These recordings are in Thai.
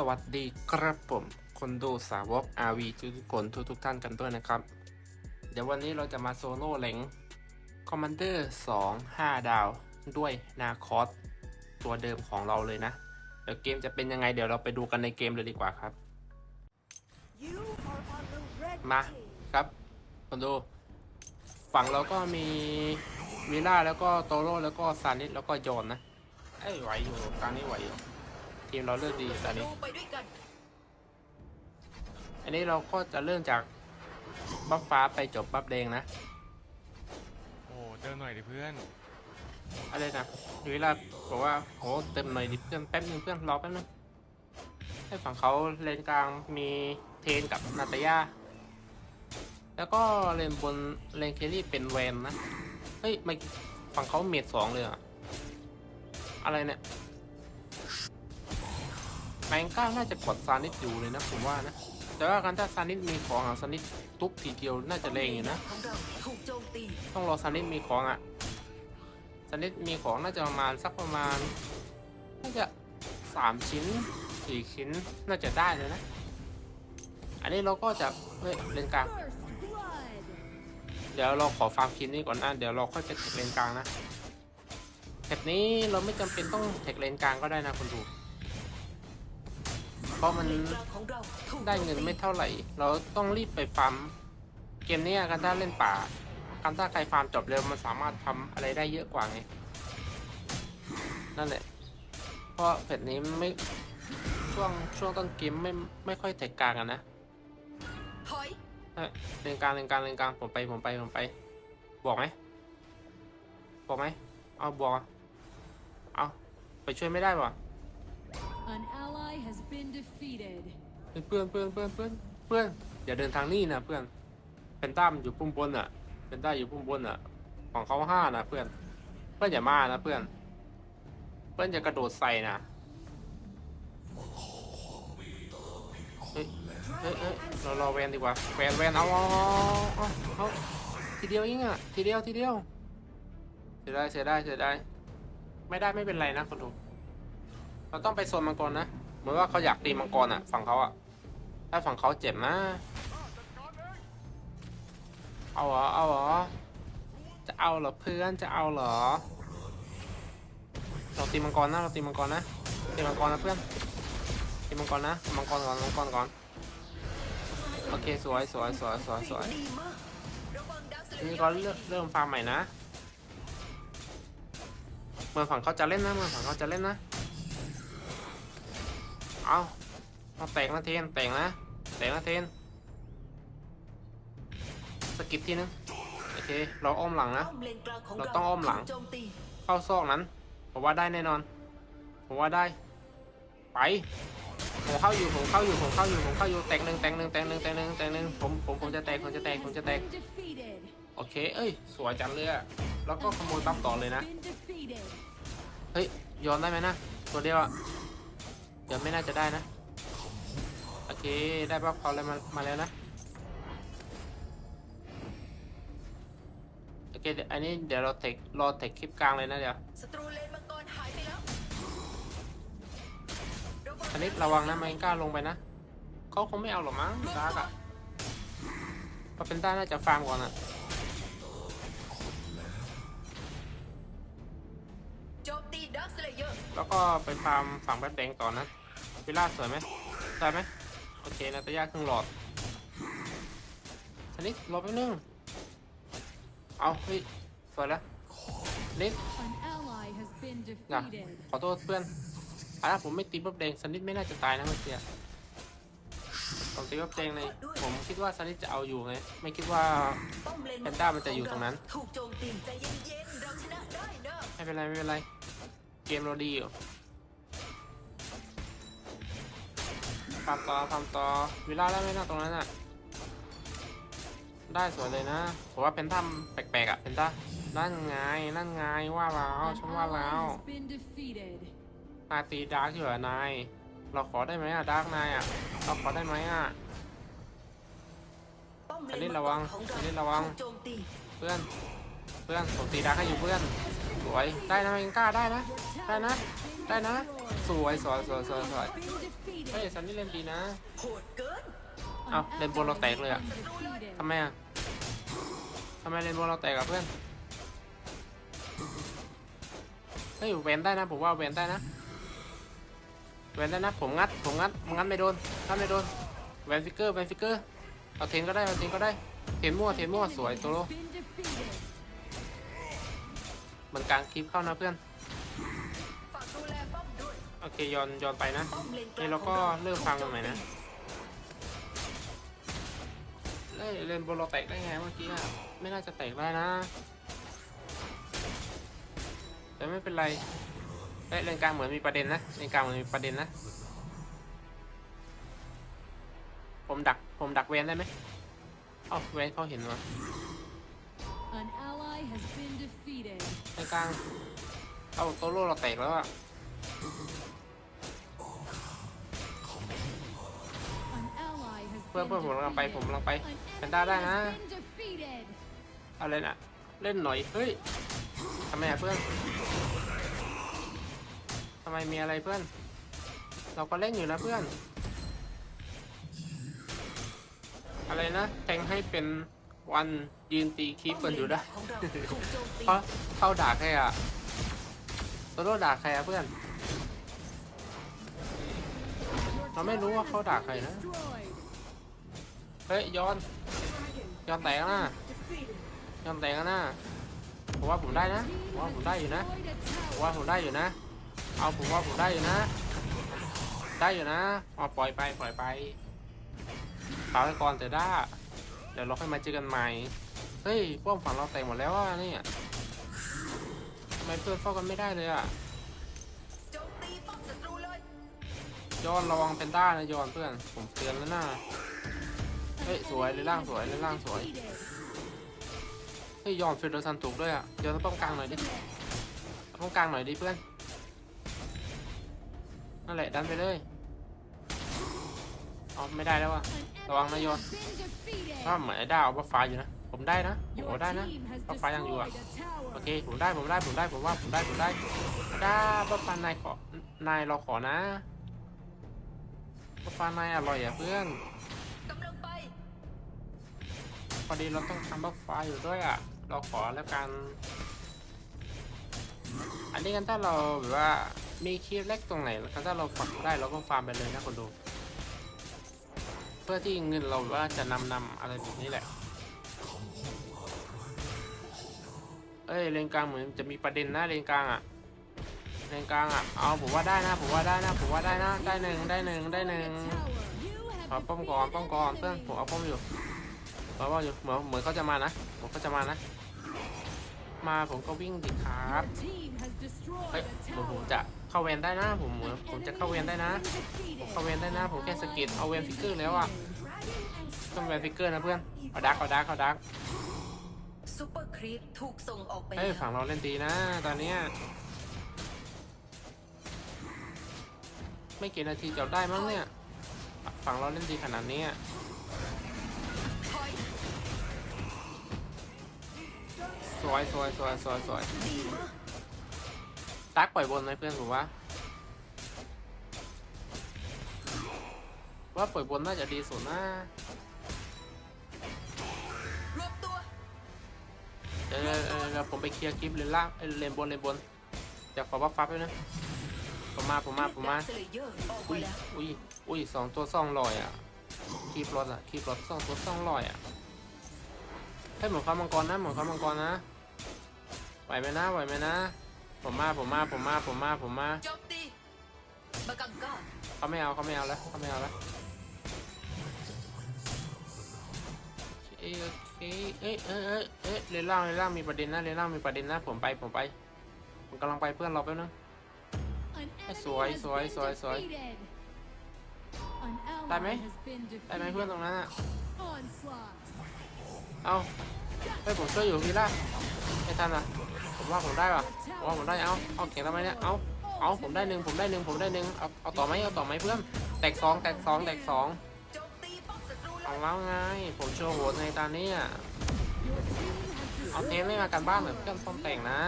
สวัสดีครับผมคนดูสาวก RV ทุกคนทุกทุกท่านกันด้วยนะครับ เดี๋ยววันนี้เราจะมาโซโล่เล็งคอมมานเดอร์2 5 ดาว ด้วยนาคอสตัวเดิมของเราเลยนะ เดี๋ยวเกมจะเป็นยังไงเดี๋ยวเราไปดูกันในเกมเลยดีกว่าครับ มาครับคนดู ฝั่งเราก็มีวิล่าแล้วก็โตโร่แล้วก็ซานิสแล้วก็โยนนะเอ้ไหวอยู่กลางนี้ไหวอยู่ ทีมเราเลือกดีซานิสไปด้วยกันอันนี้เราก็จะเริ่มจากบัฟฟ้าไปจบบัฟแดงนะโอ้เติมหน่อยดิเพื่อนอะไรนะวิล่าบอกว่าโหเติมหน่อยดิเพื่อนแป๊บนึงเพื่อนรอแป๊บนึงให้ฝั่งเขาเลนกลางมีเทนกับนาตาย่าแล้วก็เลนบนเลนเคลลี่เป็นแวนนะ เฮ้ยไม่ฝั่งเขาเมดสองเลยอะอะไรเนี่ย แมงก้าน่าจะกดซานิสอยู่เลยนะผมว่านะ แต่ว่าการถ้าซานิสมีของอะซานิสทุบทีเดียวน่าจะแรงอยู่นะ ต้องรอซานิสมีของอะซานิสมีของน่าจะประมาณสักประมาณน่าจะสามชิ้นสี่ชิ้นน่าจะได้เลยนะ อันนี้เราก็จะเฮ้ยเลนกลาง เดี๋ยวเราขอฟาร์มคินนี้ก่อนนะเดี๋ยวเราค่อยไปแท็กเลนกลางนะแท็กนี้เราไม่จำเป็นต้องแท็กเลนกลางก็ได้นะคุณดู ราะมันได้เงินไม่เท่าไหร่ เราต้องรีบไปฟาร์มเกมนี้กันถ้าเล่นป่ากันถ้าใครฟาร์มจบเร็วมันสามารถทำอะไรได้เยอะกว่าไง นั่นแหละ เพราะแพทนี้ไม่ช่วงช่วงต้นเกมไม่ไม่ค่อยแท็กกลางอะนะถอยเอ้ยเลนกลางเลนกลางเลนกลางผมไปผมไปผมไป บอกไหมบอกไหมเอาบอกเอาไปช่วยไม่ได้ป่ะ An ally has been defeated. เพื่อนเพื่อนเพื่อนเพื่อนเพื่อนอย่าเดินทางนี้นะเพื่อนเป็นตั้มอยู่ปุ่มบนอะเป็นต้าอยู่ปุ่มบนอะ ของเขาห้านะเพื่อน เพื่อนอย่ามานะเพื่อน เพื่อนอย่ากระโดดใส่นะเฮ้ยเฮ้ยเฮ้ยเรารอแวนดีกว่าแวนแวนเอาเอาเอาเอาทีเดียวเองอะทีเดียวทีเดียวเสียไดายเสียไดายเสียไดายไม่ได้ไม่เป็นไรนะคนดู เราต้องไปโซนมังกรนะเหมือนว่าเขาอยากตีมังกรอะฝั่งเขาอะถ้าฝั่งเขาเจ็บนะเอาเหรอเอาเหรอจะเอาเหรอเพื่อนจะเอาเหรอเราตีมังกรนะเราตีมังกรนะตีมังกรนะเพื่อนตีมังกรนะมังกรก่อนมังกรก่อนโอเคสวยสวยสวยสวยสวยทีนี้ก็เริ่มเริ่มฟาร์มใหม่นะเมืองฝั่งเขาจะเล่นนะเมืองฝั่งเขาจะเล่นนะ เอาเอาแตกนะเทนแตกนะแตกนะเทนสกิปทีนึงโอเคเราอ้อมหลังนะ เราต้องอ้อมหลัง เข้าซอกนั้นผมว่าได้แน่นอน ผมว่าได้ ไปผมเข้าอยู่ผมเข้าอยู่ผมเข้าอยู่ผมเข้าอยู่แตกหนึ่งแตกหนึ่งแตกหนึ่งแตกหนึ่งแตกหนึ่งผมผมผมจะแตกผมจะแตกผมจะแตก Been defeated. โอเค เอ้ย สวยจังเลยอะแล้วก็ขโมยบัฟต่อเลยนะ เฮ้ยย้อนได้ไหมนะ ตัวเดียวอะ เดี๋ยวไม่น่าจะได้นะ โอเค ได้บัฟเขาแล้วมามาแล้วนะ โอเคเดี๋ยวอันนี้เดี๋ยวเราเทครอเทคคลิปกลางเลยนะเดี๋ยว ศัตรูเลนมังกรหายไปแล้วระวังอันนี้ระวังนะไม่กล้าลงไปนะเขาคงไม่เอาหรอกมั้งดาร์กอะเพราะเป็นต้าน่าจะฟาร์มก่อนอะ แล้วก็ไปฟาร์มฝั่งแบทแดงต่อนะวิลล่าสวยไหมได้ไหมโอเคนาตายาครึ่งหลอดอันนี้รอแป๊บนึงเอาเฮ้ยสวยแล้วนิด An ally has been นะ defeated. ขอโทษเพื่อนอะผมไม่ตีบัฟแดงสนิทไม่น่าจะตายนะเมื่อกี้อะผมตีบัฟแดงเลยผมคิดว่าสนิทจะเอาอยู่ไง ไม่คิดว่าป้อมเลนแพนด้ามันจะอยู่ตรงนั้น ถูกโจมตีใจเย็นๆเราชนะได้นะไม่เป็นไรไม่เป็นไร เกมเราดีอยู่ฟาร์มต่อฟาร์มต่อวิลล่าได้ไหมนะตรงนั้นอะ ได้สวยเลยนะผมว่าเป็นถ้ำแปลกๆอะเป็นถ้านั่นไง นั่นไงว่าแล้ว An ฉันว่าแล้ว ally has been defeated. นายตีดาร์กอยู่เหรอนาย เราขอได้ไหมอะดาร์กนายอะ เราขอได้ไหมอะป้อมเลอันนนี้มังระกวัรงของเราอันนี้ระวังถูกโจมตีเพื่อน เพื่อนผมตีดาร์กให้อยู่เพื่อน สวย ได้นะเองกล้าได้นะ ได้นะ ได้นะ Destroyed. destroyed. สวยสวยสวยสวยสวย Been defeated. เฮ้ยซันนี่เล่นดีนะโหดเกิน An Ah, lên ball nó ally tẹt has luôn ạ. been defeated. ทำไมอะทำไมเล่นบอลเราแตกกับเพื่อนเฮ้ยเวนได้นะผมว่าเวนได้นะเวนได้นะผมงัดผมงัดงัดไม่โดนงัดไม่โดนแวนฟิกเกอร์แวนฟิกเกอร์เอาเทนก็ได้เอาเทนก็ได้เทนมั่วเทนมั่วสวยโตโล Been defeated. เหมือนกลางคลิปเข้านะเพื่อน เคย้อนย้อนไปนะป้อมเลนกลางนี่เราก็เริ่มฟังกันใหม่นะเล่นเล่นบอลเราแตกได้ไงเมื่อกี้อะไม่น่าจะแตกได้นะ แต่ไม่เป็นไรเอ้ยเลนกลางเหมือนมีประเด็นนะเลนกลางเหมือนมีประเด็นนะ ผมดักผมดักเวนได้ไหมเอ้าเวนเขาเห็นวะ An ally has been defeated. เลนกลางเอาโตโร่เราแตกแล้วอะ พื่อน been เพื่อนผมกำลังไปผม defeated. กำลังไป An แพนด้าได้ enemy นะ has been defeated. อะไรน่ะเล่นหน่อยเฮ้ยทำไมอะเพื่อนทำไมมีอะไรเพื่อน เราก็เล่นอยู่นะเพื่อน อะไรนะแทงให้เป็นวันยืนตีคีปกันอยู่ได้ของเราถูกโจมตีเพราะเข้าด่าใครอะโตโร่ด่าใครอะเพื่อน เราไม่รู้ว่าเขาด่าใครนะ Destroyed. เฮ้ยย้อนย้อนแตกนะย้อนแตกนะผมว่าผมได้นะผมว่าผมได้อยู่นะผมว่าผมได้อยู่นะ เอาผมว่าผมได้อยู่นะ ได้อยู่นะเอาปล่อยไปปล่อยไปฝากไว้ก่อนเถอะด้าเดี๋ยวเราค่อยมาเจอกันใหม่ เฮ้ยพวกฝั่งเราแต่งหมดแล้วอะเนี่ยทำไมเพื่อนเข้ากันไม่ได้เลยอะโจมตีป้อมศัตรูเลอนระวังเพนด้านะยอนเพื่อน ผมเตือนแล้วนะ เฮ้ยสวยเลยล่างสวยเลยล่างสวย เฮ้ยยอนเฟรเดอร์ซันถูกด้วยอะ เดี๋ยวเราต้องกลางหน่อยดิต้องกลางหน่อยดิเพื่อน นั่นแหละดันไปเลยเอไม่ได้แล้วว่ะ ระวังนะโยนถ้าเหมือนไอ้ด้าเอาบัฟฟ้าอยู่นะ ผมได้นะผมเอาได้นะบัฟฟ้ายังอยู่อะ โอเคผมได้ผมได้ผมได้ผมว่าผมได้ผมได้ด้าบัฟฟ้านายขอนายเราขอนะบัฟฟ้านายอร่อยอะเพื่อน พอดีเราต้องทำบัฟฟ้าอยู่ด้วยอะ เราขอแล้วกัน อันนี้กันถ้าเราแบบว่ามีคีย์เล็กตรงไหนกันถ้าเราฝักได้เราก็ฟาร์มไปเลยนะคนดู เพื่อที่เงินเราแบบว่าจะนำนำอะไรแบบนี้แหละ เอ้ยเลนกลางเหมือนจะมีประเด็นนะเลนกลางอะเลนกลางอะ เอาผมว่าได้นะผมว่าได้นะผมว่าได้นะได้หนึ่งได้หนึ่งได้หนึ่งขอป้อมก่อนป้อมก่อนเพื่อนผมเอาป้อมอยู่ เอาป้อมอยู่เหมือนเหมือนเขาจะมานะผมก็จะมานะ มาผมก็วิ่งดิครับเฮ้ยเหมือนผมจะเข้าเวนได้นะผมเหมือนผมจะเข้าเวนได้นะผมเข้าเวนได้นะผมแค่สกิดเอาเวนฟิกเกอร์แล้วอะต้องเวนฟิกเกอร์นะเพื่อนเอาดักเอาดักเอาดักซูเปอร์ครีปถูกส่งออกไปเฮ้ยแล้วฝั่งเราเล่นดีนะ ตอนเนี้ยไม่กี่นาทีจะได้มั้งเนี่ย ฝั่งเราเล่นดีขนาดนี้ สวยสวยสวยสวยสวยตักปล่อยบนไหมเพื่อนผมว่าว่าปล่อยบนน่าจะดีสุดนะรวบตัวเดี๋ยวเดี๋ยวเดี๋ยวผมไปเคลียร์คลิปเลนล่างเลนบนเลนบนเดี๋ยวขอบัฟฟับด้วยนะผมมาผมมาผมมาอุ้ยอุ้ยอุ้ยสองตัวซ่องลอยอะคลิปรถอะคลิปรถสองตัวซ่องลอยอะให้หมดความมังกรนะหมดความมังกรนะ ไหวไหมนะไหวไหมนะ ผมมาผมมาผมมาผมมาผมมาโจมตีบากังก้าเขาไม่เอาเขาไม่เอาแล้วเขาไม่เอาแล้วโอเคโอเคเอ้ยเอ้ยเอ้ยเอ้ยเรนล่างเรนล่างมีประเด็นนะเรนล่างมีประเด็นนะผมไปผมไปผมกำลังไปเพื่อนเราแป๊บนึงสวยสวยสวยสวยได้ไหมได้ไหมเพื่อนตรงนั้นอะเอาเฮ้ยผมช่วยอยู่พี่ล่ะไม่ทันอะ ผมว่าผมได้ป่ะผมว่าผมได้เอาเอาเขียนทำไมเนี่ยเอาเอาผมได้หนึ่งผมได้หนึ่งผมได้หนึ่งเอาเอาต่อไหมเอาต่อไหมเพื่อนแตกสองแตกสองแตกสองเอาแล้วไงผมโชว์โหดในตอนนี้อะเอาเทมไม่มากันบ้านเหมือนเพื่อนป้อมแต่งนะ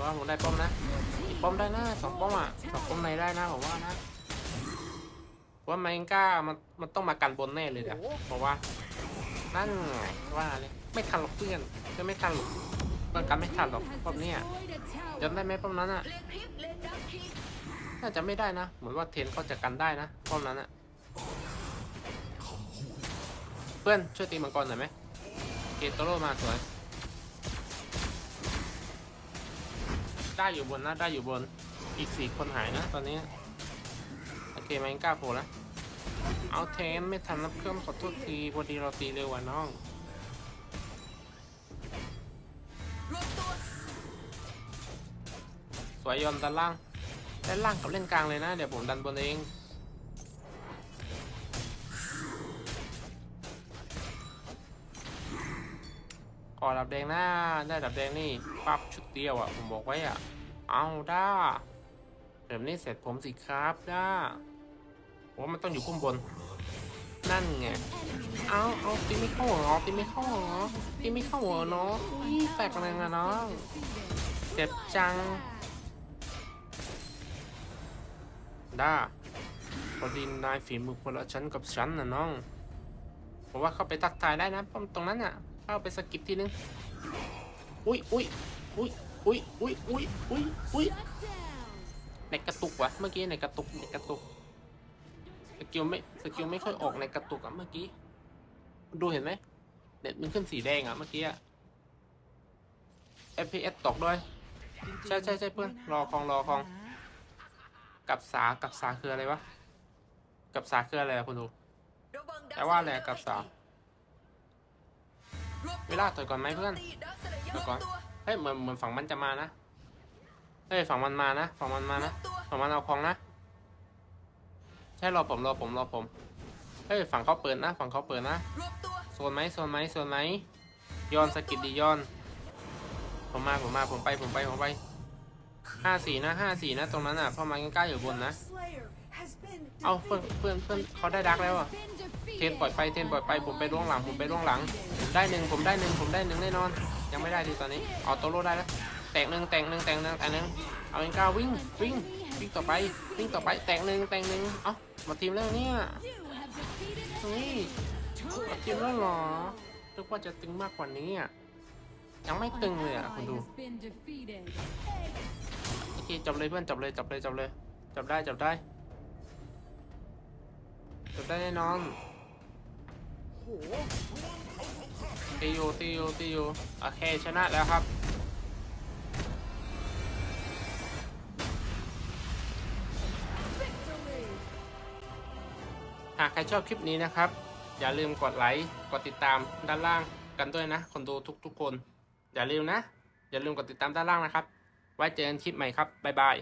ผราะว่าผมได้ป้อมนะอีกป้อมได้นะสองป้อมอะสองป้อมในได้นะผมว่านะว่าไมงก้ามันมันต้องมากันบนแน่เลยเดี๋ยวเพราะว่านั่นไงว่าเลยไม่ทันหรอกเพื่อนจะไม่ทันหรอก มันกันไม่ทันหรอกป้อมนี้จำได้ไหมป้อมนั้นอะน่าจะไม่ได้นะ เหมือนว่าเทนเขาจะกันได้นะป้อมนั้นอะเพื่อนช่วยตีมังกรหน่อยไหมเกตโตโรมาสวยได้อยู่บนนะได้อยู่บนอีกสี่คนหายนะตอนนี้โอเคแมงก้าโผล่แล้วเอาเทนไม่ทันรับเครื่องขอโทษทีพอดีเราตีเร็วกว่าน้อง สวยยอนด้านล่างด้านล่างกับเล่นกลางเลยนะ เดี๋ยวผมดันบนเอง ขอดับแดงหน้าได้ดับแดงนี่ปั๊บชุดเดียวอะ ผมบอกไว้อะ เอาด้าแบบนี้เสร็จผมสิครับด้าว่ามันต้องอยู่ข้างบน นั่นไง เอาเอาตีไม่เข้าเหรอตีไม่เข้าเหรอตีไม่เข้าเหรอเนาะอุ้ยแตกแรงอะน้องเจ็บจัง ด้าพอดีนายฝีมือคนละชั้นกับฉันนะน้องผมว่าเข้าไปทักทายได้นะป้อมตรงนั้นอะ เข้าไปสกิปทีนึง อุ้ยอุ้ยอุ้ยอุ้ยอุ้ยอุ้ยอุ้ยอุ้ยในกระตุกวะเมื่อกี้ในกระตุกในกระตุกสกิลไม่สกิลไม่ค่อยออกในกระตุกอะเมื่อกี้ ดูเห็นไหมเน็ตมันขึ้นสีแดงอะเมื่อกี้อะ FPS ตกด้วย ใช่ใช่ใช่เพื่อนรอคองรอคอง กับสากับสาคืออะไรวะ กับสาคืออะไรอะคุณดูแต่ว่าแหละกับสาวรวมตัวเวลาถอยก่อนไหมเพื่อนโจตีดักสเลเยอยวก่อน เฮ้ยเหมือนเหมือนฝั่งมันจะมานะ เฮ้ยฝั่งมันมานะ ฝั่งมันมานะ ฝั่งมันเอาของนะ ใช่รอผมรอผมรอผม เฮ้ยฝั่งเขาเปิดนะ ฝั่งเขาเปิดนะรวมตัวโซนไหมโซนไหมโซนไหมย้อนสกิดดีย้อน ผมมาผมมาผมไปผมไปผมไป ห้าสี่นะห้าสี่นะตรงนั้นอะเพราะมันใกล้ๆอยู่บนนะ Slayer has been เอาเพื่อน defeated. เพื่อนเพื่อนเขาได้ดักแล้วอะ Been defeated. เทนปล่อยไปเทนปล่อยไปผมไปล่วงหลังผมไปล่วงหลัง ได้หนึ่งผมได้หนึ่งผมได้หนึ่งแน่นอน ยังไม่ได้ดีตอนนี้เอาโตโร่ได้แล้วแตกหนึ่งแตกหนึ่งแตกหนึ่งแตกหนึ่งเอาเอ็นก้าวิ่งวิ่งวิ่งต่อไปวิ่งต่อไปแตกหนึ่งแตกหนึ่งเอ้ามาทีมแล้วเนี่ย You have defeated เฮ้ย Turret มาทีมแล้วเหรอนึกว่าจะตึงมากกว่านี้อะยังไม่ตึงเลยอะ An คุณ ally ดู เคจับเลยเพื่อนจับเลยจับเลยจับเลย จับได้จับได้จับได้แน่นอนตีอยู่ตีอยู่ตีอยู่โอเคชนะแล้วครับหากใครชอบคลิปนี้นะครับ อย่าลืมกดไลค์กดติดตามด้านล่างกันด้วยนะ คนดูทุกๆคน อย่าลืมนะ อย่าลืมกดติดตามด้านล่างนะครับ ไว้เจอกันคลิปใหม่ครับบ๊ายบาย